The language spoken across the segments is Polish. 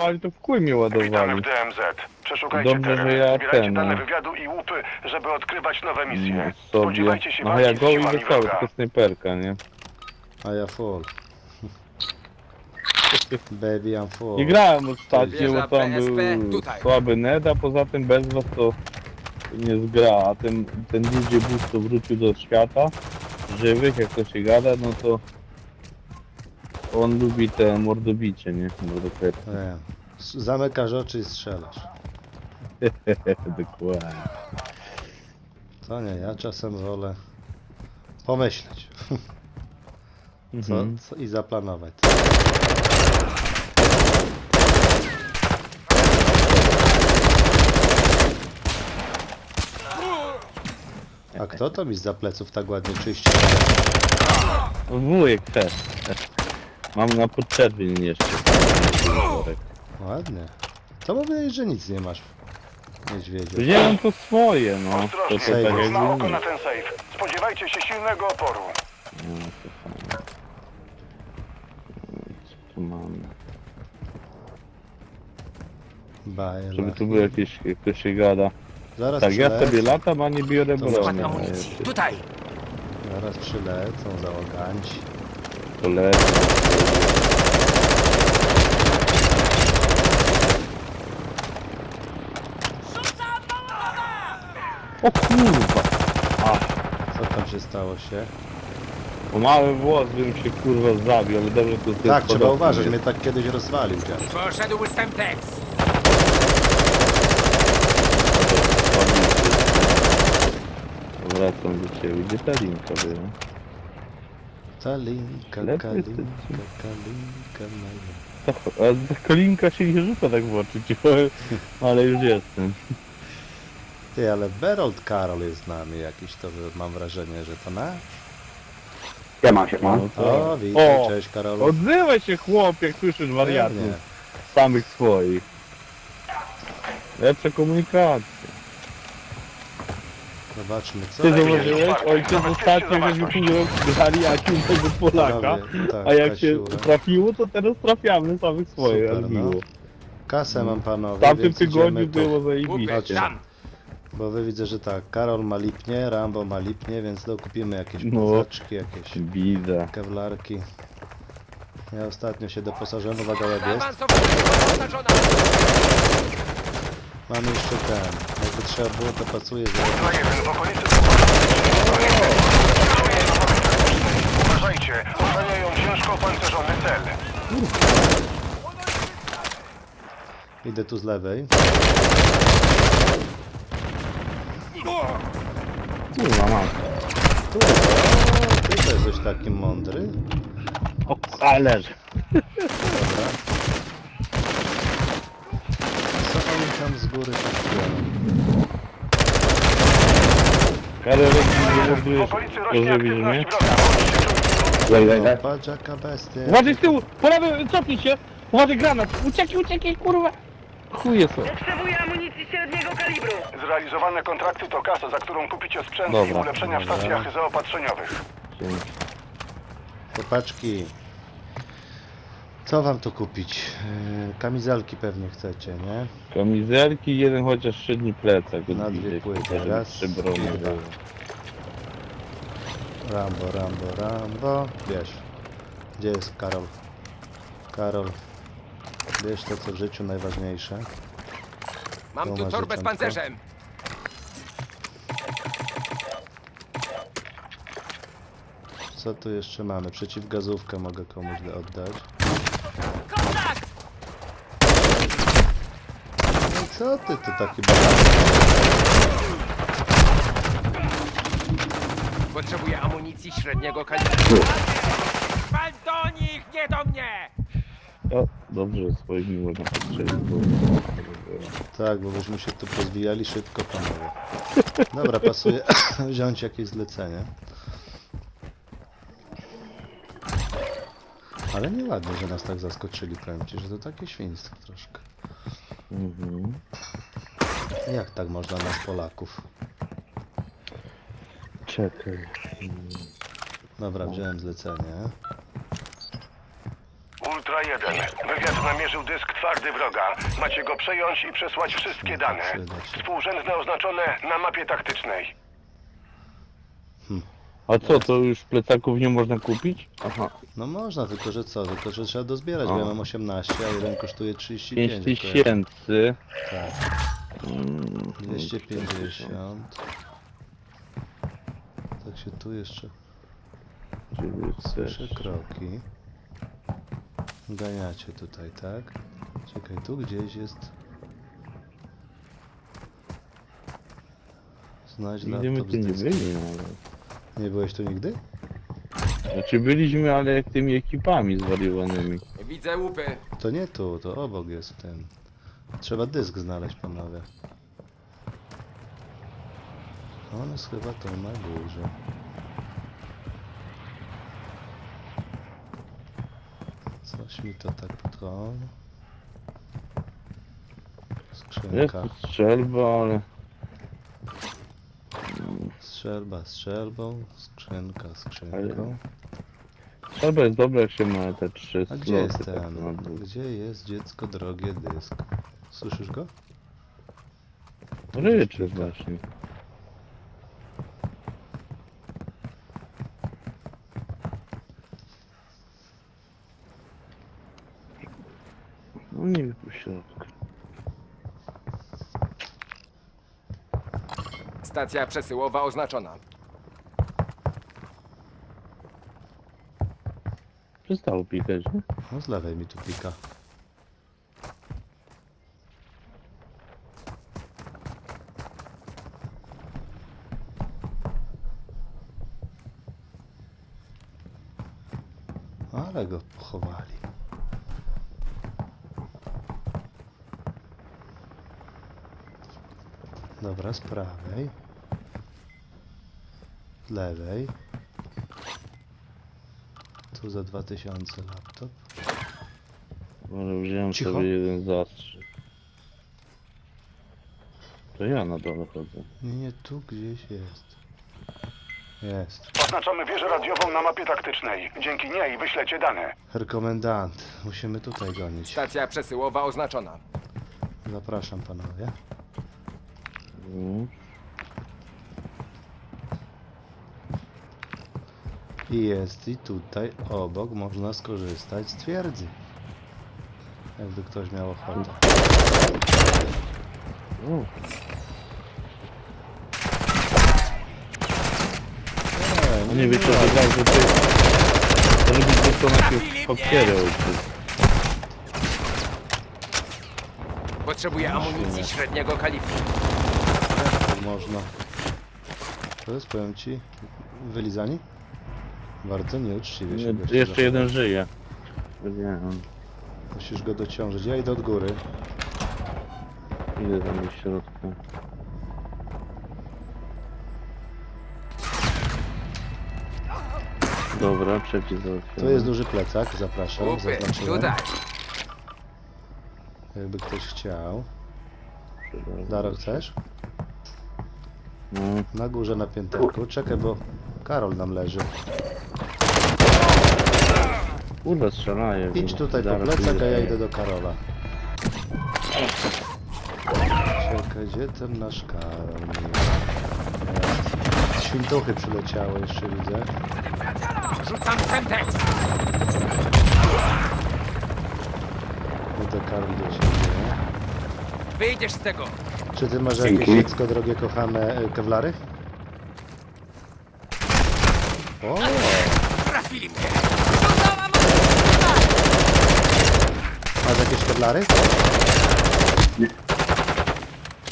ładowali, to w chuj mnie Witamy ładowali. w DMZ. Przeszukajcie Dobrze, teren. że ja Zbierajcie ten, dane no. wywiadu i łupy, żeby odkrywać nowe misje. Sobie. Spodziewajcie się No walki ja z go i siłami wesoły, wroga. tylko snajperka, nie? A ja full. Baby, I'm full. Nie grałem ostatnio, Wieża bo tam PSP był tutaj. słaby net, a poza tym bez was to nie zgra, a ten, ten DJ Boost to wrócił do świata żywych, jak to się gada, no to on lubi te mordobicie, nie? Mordokrepy. Nie. S- Zamykasz oczy i strzelasz. Dokładnie. To nie, ja czasem wolę pomyśleć co, Mhm. co, i zaplanować. A kto to mi za pleców tak ładnie czyści? Wujek też. Mam na podczerwień jeszcze. worek. Ładnie. To mówię, że nic nie masz. Niedźwiedziu. Wziąłem to swoje, no. To, to Ostrożnie, tak Sejf. jak na oko na ten safe. Spodziewajcie się silnego oporu. No, to fajnie. Co tu mamy? Bajela. Żeby tu było jakieś, jak to się gada. Zaraz Tak, ja sobie latam, a nie biorę Skład broni. amunicji. Tutaj! zaraz przylecą załoganci. Lecę. O kurwa! Co tam się stało się? O mały włos bym się kurwa zabił, ale dobrze to ty Tak, trzeba uważać, mnie tak kiedyś rozwalił dziad. Poszedł Semtex! Wracam do ciebie. Gdzie ta linka była? Kalinka, Lepiej kalinka, kalinka moja. Ta, a ta kolinka się nie rzuca tak w oczy, ci powiem, ale już jestem. Ty, ale Berold Karol jest z nami jakiś, to mam wrażenie, że to na? Ja mam się, mam. No to- O, witaj, O, cześć Karolu. Odzywaj się chłop, jak słyszysz Pewnie. wariatów samych swoich. Lepsza komunikacja. Zobaczmy, co Ty zauważyłeś? Ojciec ostatnio żeśmy pół roku grali jakimś Polaka, Panowie, tak, a jak się Kasiura. trafiło, to teraz trafiamy samych swoich, Super, no. miło. Kasę mam panowie, W tamtym więc tygodniu idziemy tu. było zajebiście. tam! Bo wy widzę, że tak, Karol ma lipnie, Rambo ma lipnie, więc dokupimy jakieś No. plecaczki, jakieś Widzę. kewlarki. Ja ostatnio się doposażyłem, uwaga, łeb jest. Oznaczona! Jeszcze ten, jakby trzeba było, to pasuje za... Na jeden w okolicy Uważajcie, ochraniają ciężko opancerzony cel. Idę tu z lewej. Kurwa mam. Tu, o, ty to jesteś taki mądry. O, ale. Dobra. Co oni tam z góry tak? Karolek, nie mordujesz, że widzisz mnie? Daj, daj, daj. patrz jaka bestia. Uważaj z tyłu! Po lewej, cofnij się! Uważaj granat! Uciekaj, uciekaj, kurwa! Chuje są. Potrzebuję amunicji średniego kalibru. Zrealizowane kontrakty to kasa, za którą kupicie sprzęt i Dobra. ulepszenia w stacjach zaopatrzeniowych. Dzięki. Chłopaczki. Co wam tu kupić? Yy, Kamizelki pewnie chcecie, nie? Kamizelki, jeden chociaż średni plecak. od Na dwie płyty. żeby Raz, trzy brony dwa. były. Rambo, Rambo, Rambo. Bierz. Gdzie jest Karol? Karol. Bierz to, co w życiu najważniejsze. Mam tu torbę z pancerzem! Co tu jeszcze mamy? Przeciwgazówkę mogę komuś da- oddać. No i co ty tu taki? Potrzebuję amunicji średniego kalibru. Wal do nich, nie do mnie! O, dobrze, że swoich nie można postrzelić, bo... Tak, bo byśmy się tu pozwijali szybko, panowie. Dobra, pasuje wziąć jakieś zlecenie. Ale nieładnie, że nas tak zaskoczyli, powiem ci, że to takie świństwo troszkę. Mhm. Jak tak można nas Polaków? Czekaj. Dobra, wziąłem zlecenie. Ultra 1. Wywiad namierzył dysk twardy wroga. Macie go przejąć i przesłać wszystkie dane. Współrzędne oznaczone na mapie taktycznej. A co, to już plecaków nie można kupić? Aha, No można, tylko że co? Tylko że trzeba dozbierać, bo ja mam 18, a jeden kosztuje 35. 5 tylko ja- tysięcy. Tak, Mm, 250. Tak się tu jeszcze słyszę 900. kroki. Ganiacie tutaj, tak? Czekaj, tu gdzieś jest... Znajdź Nigdy my laptop tu z nie dyskiem. byli nawet. Nie byłeś tu nigdy? Znaczy byliśmy, ale jak tymi ekipami zwariowanymi. Widzę łupy. To nie tu, to obok jest ten. Trzeba dysk znaleźć, panowie. On jest chyba tu na górze. Coś mi to tak to. Jest Skrzynka. tu strzelba, ale... Strzelba strzelbą, skrzynka skrzynką. Strzelba jest dobra, jak się ma te trzy A gdzie jest tak ten? Gdzie jest dziecko drogie dysk? Słyszysz go? Ryczy właśnie. No nie wiem, po środku. Stacja przesyłowa oznaczona. Przestało pikać, nie? No z lewej mi tu pika. Ale go pochowali. Dobra, z prawej. Z lewej. Tu za 2000 laptop. Ale wziąłem Cicho. sobie jeden zastrzyk. To ja na dole chodzę. Nie, nie, tu gdzieś jest. Jest. Oznaczamy wieżę radiową na mapie taktycznej. Dzięki niej wyślecie dane. Herr komendant, musimy tutaj gonić. Stacja przesyłowa oznaczona. Zapraszam panowie. I jest i tutaj obok można skorzystać z twierdzy. Jakby ktoś miał ochotę. O, Ej, no nie wiecie, że bardzo ty... To robić tylko najpierw ojciec. Potrzebuję amunicji średniego kalibru. Można. To jest, powiem ci, wylizani? Bardzo nieuczciwie się Nie, goście Jeszcze jeden żyje. Wiem. Musisz go dociążyć. Ja idę od góry. Idę tam do środka. Dobra, trzeci załatwiony. Tu jest duży plecak, zapraszam. Zaznaczyłem. tutaj. Jakby ktoś chciał. Daro, chcesz? No, Na górze na pięterku. Czekaj, bo Karol nam leży. kurwa strzelają. Idź tutaj po plecak, a ja idę. do Karola. Czekaj, gdzie ten nasz Karol? Jest. Świntuchy przyleciały, jeszcze widzę. Rzucam Semtex. Idę Karol do siebie. Wyjdziesz z tego. Czy ty masz jakieś Dzięki. dziecko, drogie kochane, e, kewlary? O, Trafili mnie. masz jakieś kewlary?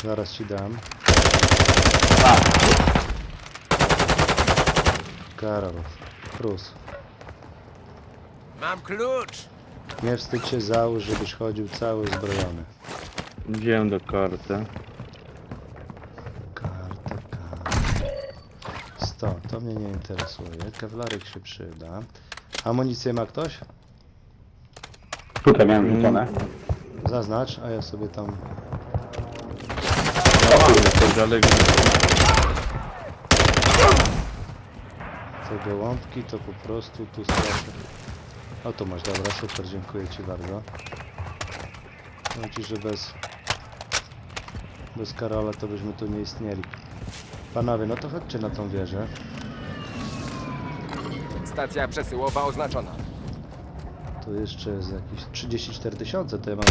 Zaraz ci dam. Karol, Prus. Mam klucz. Nie wstydź się załóż, żebyś chodził cały zbrojony. Wziąłem do kartę. Karta, karta. 100, to mnie nie interesuje. Kewlarek się przyda. Amunicję ma ktoś? Tutaj miałem rzucone. Zaznacz, a ja sobie tam... To daleko. Te gołąbki to po prostu tu straszne. O tu masz, dobra, super, dziękuję Ci bardzo. Powiem Ci, że bez... Bez Karola to byśmy tu nie istnieli. Panowie, no to chodźcie na tą wieżę. Stacja przesyłowa oznaczona. Tu jeszcze jest jakieś 34 tysiące, to ja mam...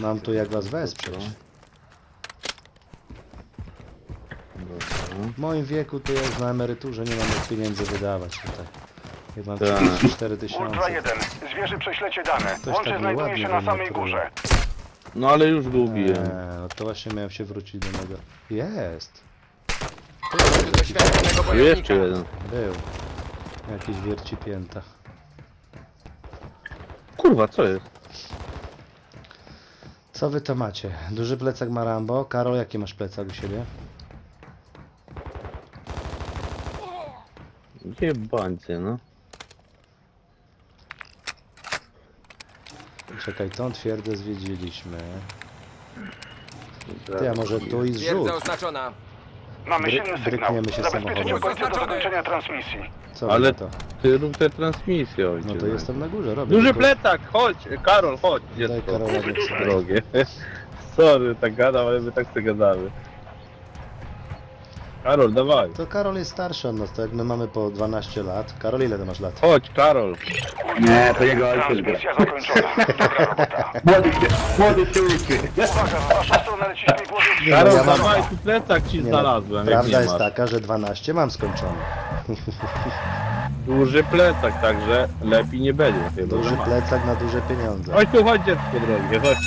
Mam tu jak was wesprzeć. W moim wieku to ja już na emeryturze nie mam jak pieniędzy wydawać tutaj. Jak mam Tak. 34 Ultra tysiące. 1. Zwierzy prześlecie dane. Ktoś Łącze tak znajduje nieładnie się na samej górze. No ale już go ubiłem. Eee, no to właśnie miałem się wrócić do niego. Jest! Tu bojownika. jeszcze jeden. Był. Jakiś wierci pięta. Kurwa, co jest? Co wy to macie? Duży plecak ma Rambo. Karol, jaki masz plecak u siebie? Jebańcie, no. Czekaj, tą twierdzę zwiedziliśmy. Ty, a może tu i zrzut? Twierdza oznaczona. Mamy Bry- silny sygnał. brykniemy się Zabezpieczyć samochodem. okolice do transmisji. Co Ale Ale to? ty rób te transmisje, ojciec. No to jestem na górze, robię. Duży tylko- plecak, chodź, Karol, chodź. Daj Dziecko. Karola Drogie. Sorry, tak gadam, ale my tak sobie gadamy. Karol, dawaj. To Karol jest starszy od nas, to jak my mamy po 12 lat. Karol, ile ty masz lat? Chodź, Karol. Nie, to jego ojciec gra. Transmisja zakończona. Dobra robota. Młody się, młody się uczy. Uwaga, w waszą stronę leci śmigłowiec. Nie, no, Karol, ja mam- dawaj, tu plecak ci Nie no, znalazłem, jak Prawda nie jest masz. taka, że 12 mam skończone. Duży plecak, także lepiej nie będzie. Chyba, Duży że ma. plecak na duże pieniądze. Chodź tu, chodź dziecko drogie, chodź.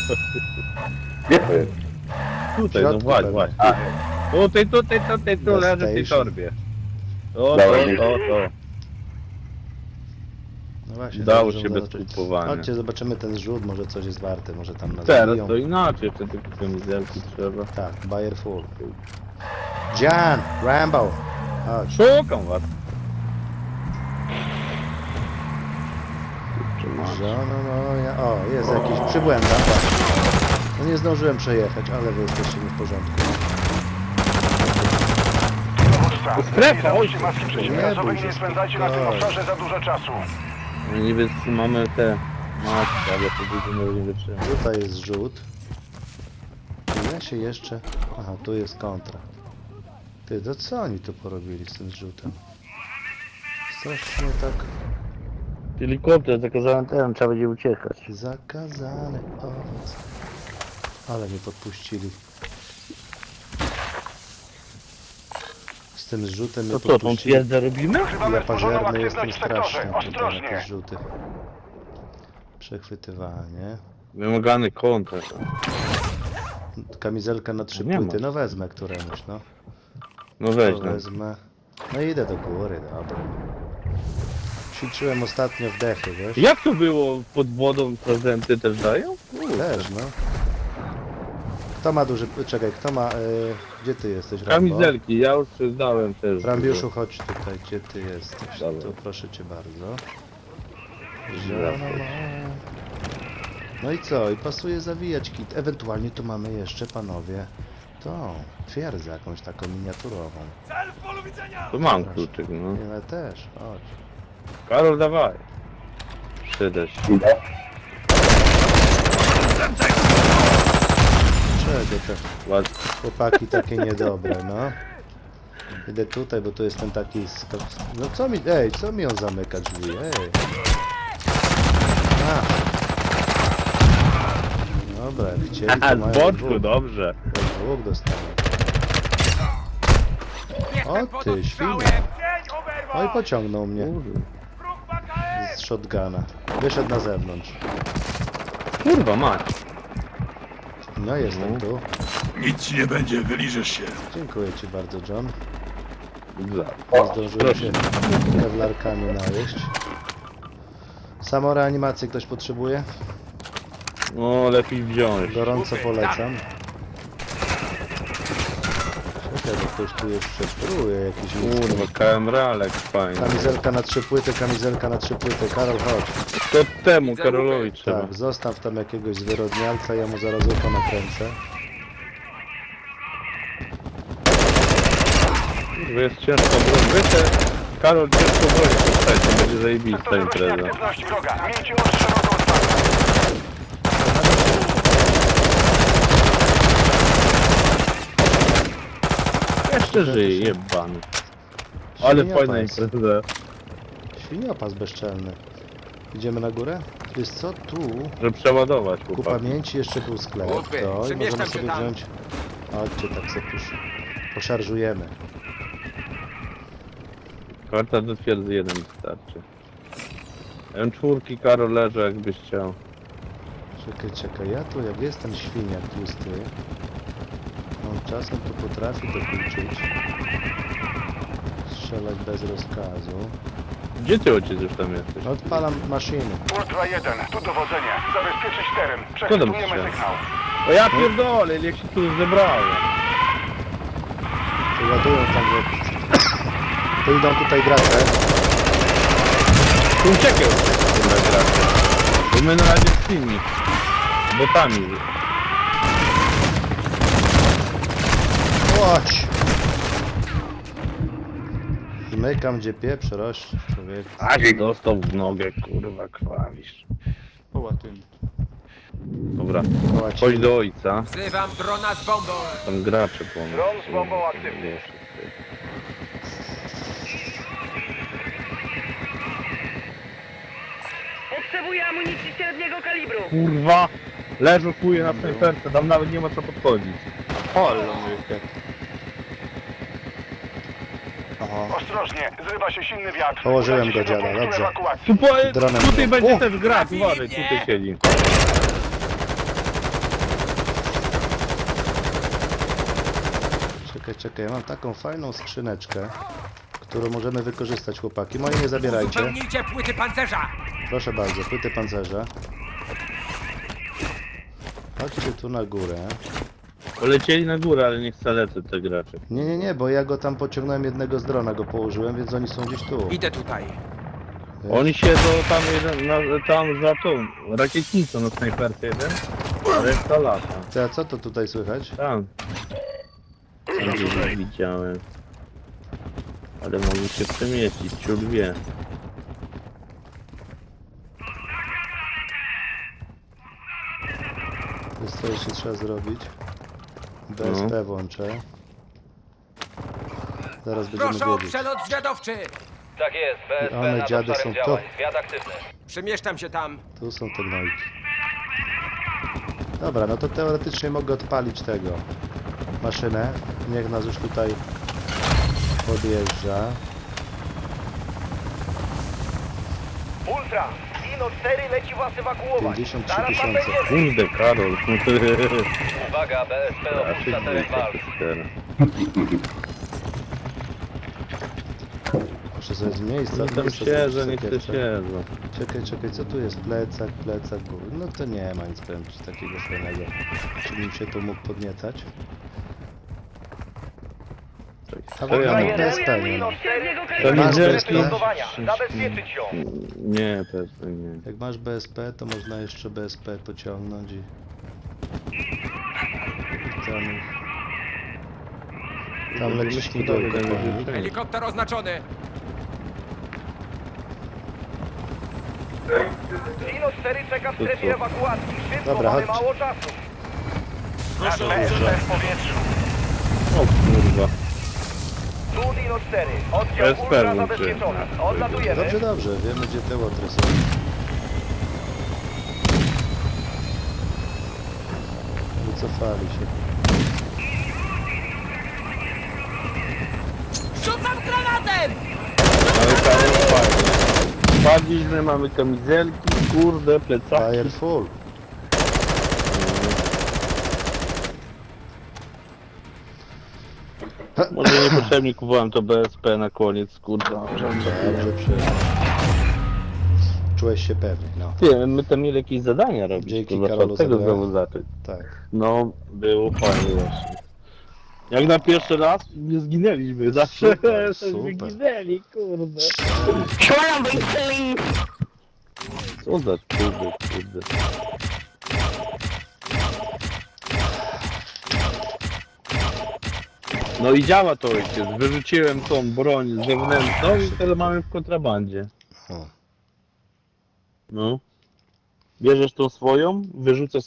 Gdzie to jest? Tutaj, no środku właśnie, pewnie. właśnie. A, Tutaj, tutaj, tutaj, tu The leży w tej station. torbie. To, to, Dobra, to, to. No właśnie, Dało dobrze, się no bez kupowania. Chodźcie, zobaczymy ten zrzut, może coś jest warte, może tam nas Teraz zabiją. to inaczej, tylko kamizelki trzeba. Tak, Bayer full. Jan, Rambo! Chodź. Szukam was. Żona moja... O, jest jakiś przybłęda. No nie zdążyłem przejechać, ale wy jesteście nie w porządku. Dowódca, Strefa, załóżcie ojciec. maski Nie przeciwgazowe i nie spędzajcie na tym obszarze za dużo czasu. No niby mamy te maski, ale to będziemy nie wytrzymać. Tutaj jest zrzut. I Ja się jeszcze... Aha, tu jest kontra. Ty, to co oni tu porobili z tym zrzutem? Strasznie tak Helikopter zakazałem ten, trzeba będzie uciekać. zakazany owoc. Ale mnie podpuścili. Tym mnie To co, tą twierdzę robimy? Ja październy jestem straszny tutaj na te Ostrożnie. zrzuty. Przechwytywanie. Wymagany kontrakt. Kamizelka na trzy Nie płyty. No wezmę któremuś, no. No weź To no. wezmę. No idę do góry, dobra. Ćwiczyłem ostatnio wdechy, wiesz? Jak to było pod wodą prezenty też dają? Też, no. Kto ma duży... Czekaj, kto ma... Y... Gdzie ty jesteś, Rambo? Kamizelki, ja już dałem też. Rambiuszu, chodź tutaj, gdzie ty jesteś? Dobra. Tu proszę cię bardzo. No i co? I pasuje zawijać kit. Ewentualnie tu mamy jeszcze, panowie, tą twierdzę jakąś taką miniaturową. To mam kluczyk, no. Nie, ale też, chodź. Karol, dawaj. Przyda się. Idę. Czego te Ład... chłopaki takie niedobre, no? Idę tutaj, bo tu jest ten taki... No co mi... Ej, co mi on zamyka drzwi? Ej! A. Dobra, chcieli, A, to z mają boczku, dwóch. dobrze. Dwóch dostałem. Jestem O, pod ty, ostrzałem. Cień oberwał. Oj, pociągnął mnie Wróg z shotguna. Wyszedł na zewnątrz. Kurwa mać. No, jestem tu. Nic ci nie będzie, wyliżesz się. Dziękuję ci bardzo, John. Za. Nie zdążyłem się kewlarkami najeść. Samo reanimację ktoś potrzebuje? No lepiej wziąć. Gorąco polecam. Czekaj, bo ktoś tu jeszcze próbuje jakiś Kurwa, KMRalek fajny. Kamizelka na trzy płyty, kamizelka na trzy płyty. Karol, chodź. To temu Karolowi trzeba. Tak, zostaw tam jakiegoś zwyrodnialca, ja mu zaraz ucho nakręcę. Kurwa, jest ciężko broń. Weź te Karol, ciężko broni przestać, to będzie zajebista impreza. aktywność wroga. Miejcie oczy szeroko otwarte. Jeszcze żyje, jebany. Ale fajna impreza. Świniopas bezczelny. Idziemy na górę? Wiesz co, tu Żeby przeładować ku pamięci jeszcze był sklep. Chłopy, To i przemieszczam możemy się sobie tam. wziąć... Chodźcie, tak sobie poszarżujemy. Karta do twierdzy jeden wystarczy. M4 Karol leży jakbyś chciał. Czekaj, czekaj, ja tu jak jestem świniak tłusty, on czasem to potrafi dokuczyć. Strzelać bez rozkazu. Gdzie ty ojciec już tam jesteś? Odpalam maszyny. Ultra 1, tu dowodzenie. Zabezpieczyć teren. Przechwytujemy sygnał. O ja pierdolę, jak się tu zebrałem. To ładują tam, że... To idą tutaj gracze. Tu uciekaj kurwa gracze. Bo my na razie z tymi botami. Chodź! I mykam gdzie pieprz rośnie, człowiek. A się dostał w nogę, kurwa, krwawisz. Dobra, Koła ci- chodź do ojca. Wzywam drona z bombą. Tam gracze po nas. Dron z bombą aktywny. Potrzebuję amunicji średniego kalibru. Kurwa! Leżą chuje na snajperce, tam nawet nie ma co podchodzić. Holo, jak... Aha. Ostrożnie, zrywa się silny wiatr. Położyłem Udajcie go, się do dziada, punktu dobrze. ewakuacji. Tu po, Dronem tutaj było. będzie O! też Trafili uważaj, tutaj siedzi. Czekaj, czekaj, ja mam taką fajną skrzyneczkę, którą możemy wykorzystać, chłopaki. Moje nie zabierajcie. Uzupełnijcie płyty pancerza. Proszę bardzo, płyty pancerza. Chodźcie tu na górę. Polecieli na górę, ale niech zalecę te gracze. Nie, nie, nie, bo ja go tam pociągnąłem jednego z drona, go położyłem, więc oni są gdzieś tu. Idę tutaj. Wiesz? Oni siedzą tam jeden, na, tam za tą rakietnicą na snajperce jeden, a reszta lata. Ty, a co to tutaj słychać? Tam. Tam gdzieś widziałem. Ale mogli się przemieścić, ciul wie. Wiesz co jeszcze trzeba zrobić? BSP włączę. Zaraz będziemy Proszę o wiedzieć. przelot zwiadowczy. Tak jest, BSP One nad dziady obszarem są to. działań. Zwiat aktywny. Przemieszczam się tam. Tu są te gnojki. Dobra, no to teoretycznie mogę odpalić tego. Maszynę. Niech nas już tutaj podjeżdża. Ultra, Dino 4 leci was ewakuować. 53 Zaraz tam tysiące. Kurde, Karol. Uwaga, BSP opuszcza teren walk. teraz. Muszę sobie z miejsca. No siedzę, zrobić sakiewkę. siedzą. Czekaj, czekaj, co tu jest? Plecak, plecak, góry. No to nie ma nic powiem ci takiego fajnego. Czy bym się tu mógł podniecać? A w ogóle ja mam mam? PSP, nie To. Masz nie BSP? lądowania. Zabezpieczyć ją. Nie, nie. Jak masz BSP, to można jeszcze BSP pociągnąć i... i tam... Tam leci śmigłowko po nich. Helikopter oznaczony. Dino 4 czeka w strefie ewakuacji. Szybko, Dobra, mamy chodź. mało czasu. Nasz w powietrzu. O kurwa. Tu Dino 4. Oddział ultra zabezpieczony. Odlatujemy. Dobrze, dobrze, wiemy gdzie te łotry są. Wycofali się. Rzucam granatem! Ale Karol fajnie. Wpadliśmy, mamy kamizelki, kurde, plecaki. Fire full. Może niepotrzebnie kupowałem to BSP na koniec, kurde. Dobrze, przyjechał. Czułeś się pewnie, no. Ty, my tam mieli jakieś zadania robić, Dzięki kurwa, Karolu od tego zabrałem. znowu zacząć. Tak. No, było fajnie właśnie. Jak na pierwszy raz nie zginęliśmy, zawsze Super, żeśmy super. ginęli, kurde. Co za kurde, kurde. No i działa to ojciec. Wyrzuciłem tą broń zewnętrzną i teraz mamy w kontrabandzie. No. Bierzesz tą swoją, wyrzucasz